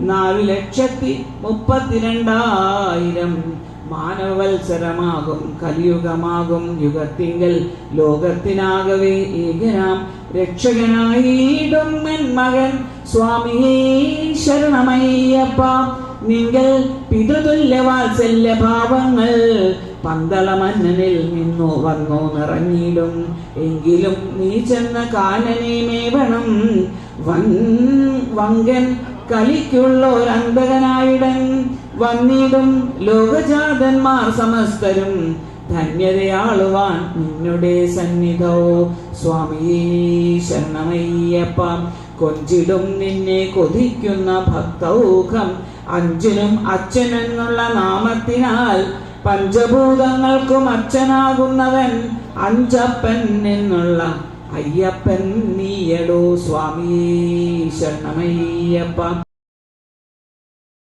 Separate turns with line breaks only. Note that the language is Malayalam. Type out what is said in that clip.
നാലു ലക്ഷത്തി മുപ്പത്തിരണ്ടായിരം. മാനവത്സരമാകും കലിയുഗമാകും യുഗത്തിങ്കൽ ലോകത്തിനാകവേ ഏകനാം രക്ഷകനായിടും എൻ മകൻ. സ്വാമിയേ ശരണമയ്യപ്പ നിങ്ങൾ പിതൃതുല്യ വാത്സല്യ ഭാവങ്ങൾ പന്തളമന്നനിൽ നിന്നു വന്നു നിറഞ്ഞിടും. എങ്കിലും നീ ചെന്ന കാലനെ മേവണം. വങ്കൻ കലിക്കുള്ളോരന്തകനായിടൻ വന്നിടും ലോകജാതന്മാർ സമസ്തരും. ധന്യതയാളുവാൻ നിന്നുടെ സന്നിധോ. സ്വാമിയേ ശരണമയ്യപ്പ കൊഞ്ചിടും നിന്നെ കൊതിക്കുന്ന ഭക്തൗഖം അഞ്ചിനും അച്ഛനെന്നുള്ള നാമത്തിനാൽ പഞ്ചഭൂതങ്ങൾക്കും അച്ഛനാകുന്നവൻ അഞ്ചപ്പൻ എന്നുള്ള അയ്യപ്പൻ നീയടോ സ്വാമിയേ ശരണമയ്യപ്പ.